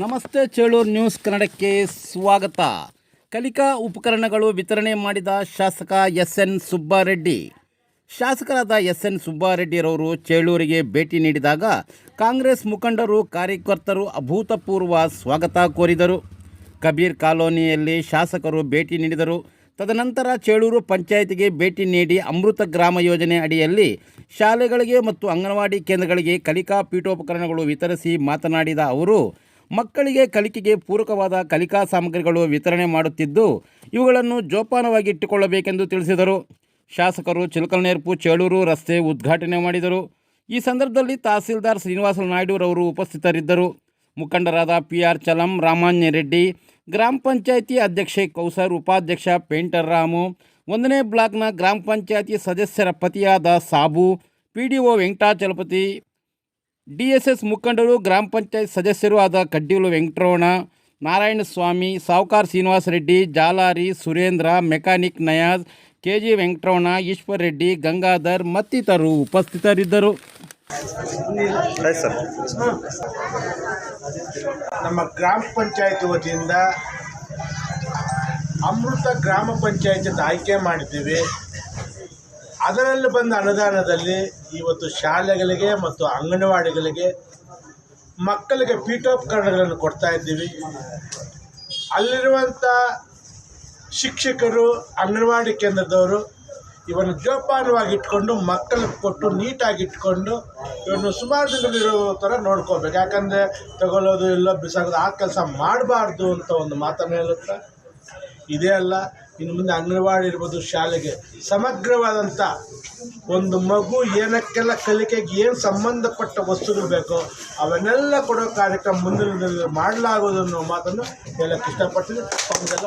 ನಮಸ್ತೆ ಚೇಳೂರು ನ್ಯೂಸ್ ಕನ್ನಡಕ್ಕೆ ಸ್ವಾಗತ. ಕಲಿಕಾ ಉಪಕರಣಗಳು ವಿತರಣೆ ಮಾಡಿದ ಶಾಸಕ ಎಸ್ ಎನ್ ಸುಬ್ಬಾರೆಡ್ಡಿ. ಶಾಸಕರಾದ ಎಸ್ ಎನ್ ಸುಬ್ಬಾರೆಡ್ಡಿರವರು ಚೇಳೂರಿಗೆ ಭೇಟಿ ನೀಡಿದಾಗ ಕಾಂಗ್ರೆಸ್ ಮುಖಂಡರು, ಕಾರ್ಯಕರ್ತರು ಅಭೂತಪೂರ್ವ ಸ್ವಾಗತ ಕೋರಿದರು. ಕಬೀರ್ ಕಾಲೋನಿಯಲ್ಲಿ ಶಾಸಕರು ಭೇಟಿ ನೀಡಿದರು. ತದನಂತರ ಚೇಳೂರು ಪಂಚಾಯತಿಗೆ ಭೇಟಿ ನೀಡಿ ಅಮೃತ ಗ್ರಾಮ ಯೋಜನೆ ಅಡಿಯಲ್ಲಿ ಶಾಲೆಗಳಿಗೆ ಮತ್ತು ಅಂಗನವಾಡಿ ಕೇಂದ್ರಗಳಿಗೆ ಕಲಿಕಾ ಪೀಠೋಪಕರಣಗಳು ವಿತರಿಸಿ ಮಾತನಾಡಿದ ಅವರು ಮಕ್ಕಳಿಗೆ ಕಲಿಕೆಗೆ ಪೂರಕವಾದ ಕಲಿಕಾ ಸಾಮಗ್ರಿಗಳು ವಿತರಣೆ ಮಾಡುತ್ತಿದ್ದು, ಇವುಗಳನ್ನು ಜೋಪಾನವಾಗಿ ಇಟ್ಟುಕೊಳ್ಳಬೇಕೆಂದು ತಿಳಿಸಿದರು. ಶಾಸಕರು ಚಿಲಕಲ್ನೇರ್ಪು ಚೇಳೂರು ರಸ್ತೆ ಉದ್ಘಾಟನೆ ಮಾಡಿದರು. ಈ ಸಂದರ್ಭದಲ್ಲಿ ತಹಸೀಲ್ದಾರ್ ಶ್ರೀನಿವಾಸ ನಾಯ್ಡುರವರು ಉಪಸ್ಥಿತರಿದ್ದರು. ಮುಖಂಡರಾದ ಪಿ ಆರ್ ಚಲಂ, ರಾಮಾನ್ಯ ರೆಡ್ಡಿ, ಗ್ರಾಮ ಪಂಚಾಯಿತಿ ಅಧ್ಯಕ್ಷೆ ಕೌಸರ್, ಉಪಾಧ್ಯಕ್ಷ ಪೇಂಟರ್ ರಾಮು, ಒಂದನೇ ಬ್ಲಾಕ್ನ ಗ್ರಾಮ ಪಂಚಾಯಿತಿ ಸದಸ್ಯರ ಪತಿಯಾದ Sabu P D O Venkatachalapathi D S S ಮುಖಂಡರು ಗ್ರಾಮ ಪಂಚಾಯತ್ ಸದಸ್ಯರು ಆದ Kaddilu Venkataramana Narayanaswamy Savukar Srinivasa Reddy Jalari Surendra mechanic Nayaz K G Venkataramana Eshwar Reddy Gangadhar ಮತ್ತಿತರರು ಉಪಸ್ಥಿತರಿದ್ದರು. ಸರ್ ನಮ್ಮ ಗ್ರಾಮ ಪಂಚಾಯತ್ ವತಿಯಿಂದ ಅಮೃತ ಗ್ರಾಮ ಪಂಚಾಯತ್ ಆಯ್ಕೆ ಮಾಡಿದ್ದೀವಿ. ಅದರಲ್ಲಿ ಬಂದ ಅನುದಾನದಲ್ಲಿ ಇವತ್ತು ಶಾಲೆಗಳಿಗೆ ಮತ್ತು ಅಂಗನವಾಡಿಗಳಿಗೆ ಮಕ್ಕಳಿಗೆ ಪೀಠೋಪಕರಣಗಳನ್ನು ಕೊಡ್ತಾ ಇದ್ದೀವಿ. ಅಲ್ಲಿರುವಂಥ ಶಿಕ್ಷಕರು, ಅಂಗನವಾಡಿ ಕೇಂದ್ರದವರು ಇವನ್ನು ಜೋಪಾನವಾಗಿ ಇಟ್ಕೊಂಡು ಮಕ್ಕಳಿಗೆ ಕೊಟ್ಟು ನೀಟಾಗಿ ಇಟ್ಕೊಂಡು ಇವನ್ನು ಸುಮಾರು ದಿನಗಳಿರೋ ಥರ ನೋಡ್ಕೋಬೇಕು ಯಾಕಂದರೆ ತಗೊಳ್ಳೋದು ಇಲ್ಲ, ಬಿಸಾಕೋದು, ಆ ಕೆಲಸ ಮಾಡಬಾರ್ದು ಅಂತ ಒಂದು ಮಾತನ್ನು ಹೇಳುತ್ತಾ ಇದೇ ಅಲ್ಲ. ಇನ್ನು ಮುಂದೆ ಅಂಗನವಾಡಿ ಇರ್ಬೋದು, ಶಾಲೆಗೆ. ಸಮಗ್ರವಾದಂಥ ಒಂದು ಮಗು ಏನಕ್ಕೆಲ್ಲ ಕಲಿಕೆಗೆ ಏನು ಸಂಬಂಧಪಟ್ಟ ವಸ್ತುಗಳು ಬೇಕೋ ಅವನ್ನೆಲ್ಲ ಕೊಡೋ ಕಾರ್ಯಕ್ರಮ ಮುಂದಿನ ಮಾಡಲಾಗುವುದು ಅನ್ನೋ ಮಾತನ್ನು ಹೇಳಕ್ಕೆ ಇಷ್ಟಪಡ್ತೀನಿ. ತಮಗೆಲ್ಲ